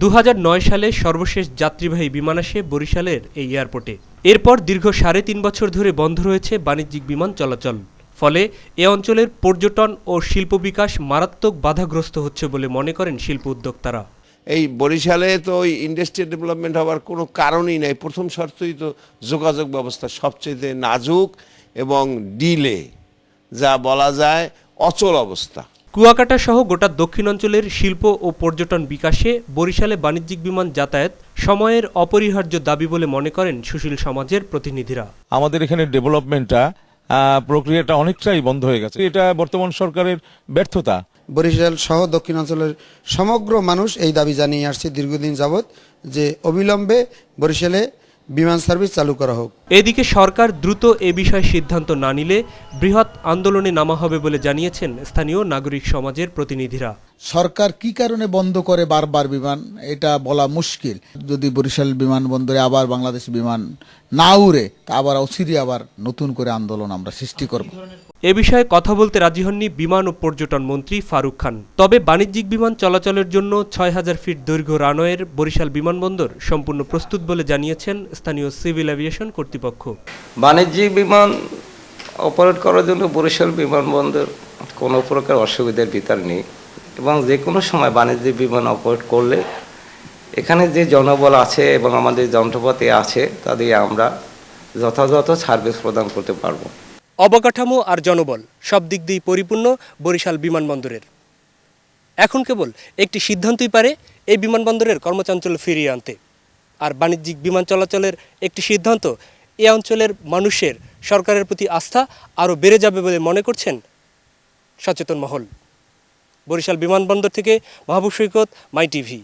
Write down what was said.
দু হাজার নয় সালে সর্বশেষ যাত্রীবাহী বিমান আসে বরিশালের এই এয়ারপোর্টে। এরপর দীর্ঘ সাড়ে তিন বছর ধরে বন্ধ রয়েছে বাণিজ্যিক বিমান চলাচল। ফলে এ অঞ্চলের পর্যটন ও শিল্প বিকাশ মারাত্মক বাধাগ্রস্ত হচ্ছে বলে মনে করেন শিল্প উদ্যোক্তারা। এই বরিশালে তো ওই ইন্ডাস্ট্রিয়াল ডেভেলপমেন্ট হওয়ার কোনো কারণই নাই। প্রথম শর্তই তো যোগাযোগ ব্যবস্থা সবচেয়ে নাজুক এবং ডিলে, যা বলা যায় অচল অবস্থা। কুয়াকাটা সহ গোটা দক্ষিণ অঞ্চলের শিল্প ও পর্যটন বিকাশে বরিশালে বাণিজ্যিক বিমান যাতায়াত সময়ের অপরিহার্য দাবি বলে মনে করেন সুশীল সমাজের প্রতিনিধিরা। আমাদের এখানে ডেভেলপমেন্টটা প্রক্রিয়াটা অনেকটাই বন্ধ হয়ে গেছে। এটা বর্তমান সরকারের ব্যর্থতা। বরিশাল সহ দক্ষিণাঞ্চলের সমগ্র মানুষ এই দাবি জানিয়ে আসছে দীর্ঘদিন যাবৎ যে অবিলম্বে বরিশালে বিমান সার্ভিস চালু করা হোক। এদিকে সরকার দ্রুত এ বিষয়ে সিদ্ধান্ত না নিলে বৃহৎ আন্দোলনে নামা হবে বলে জানিয়েছেন স্থানীয় নাগরিক সমাজের প্রতিনিধিরা। সরকার কি কারণে বন্ধ করে বারবার বিমান? এটা বলা মুশকিল। যদি বরিশাল বিমানবন্দরে আবার বাংলাদেশ বিমান না উড়ে তা আবার অচিরে আবার নতুন করে আন্দোলন আমরা সৃষ্টি করব। এ বিষয়ে কথা বলতে রাজি হননি বিমান ও পর্যটন মন্ত্রী ফারুক খান। তবে বাণিজ্যিক বিমান চলাচলের জন্য ছয় হাজার ফিট দৈর্ঘ্য রানওয়ের বরিশাল বিমানবন্দর সম্পূর্ণ প্রস্তুত বলে জানিয়েছেন স্থানীয় সিভিল এভিয়েশন কর্তৃপক্ষ। বাণিজ্যিক বিমান অপারেট করার জন্য বরিশাল বিমানবন্দর কোনো প্রকার অসুবিধার ভিতর নেই। এবং যে কোনো সময় বাণিজ্যিক বিমান অপারেট করলে এখানে যে জনবল আছে এবং আমাদের যন্ত্রপাতি আছে, তা দিয়ে আমরা যথাযথ সার্ভিস প্রদান করতে পারব। অবকাঠামো আর জনবল সব দিক দিয়েই পরিপূর্ণ বরিশাল বিমানবন্দরের। এখন কেবল একটি সিদ্ধান্তই পারে এই বিমানবন্দরের কর্মচাঞ্চল্য ফিরিয়ে আনতে। আর বাণিজ্যিক বিমান চলাচলের একটি সিদ্ধান্ত এ অঞ্চলের মানুষের সরকারের প্রতি আস্থা আরও বেড়ে যাবে বলে মনে করছেন সচেতন মহল। বরিশাল বিমানবন্দর থেকে মাহবুব সৈকত মাই টিভি।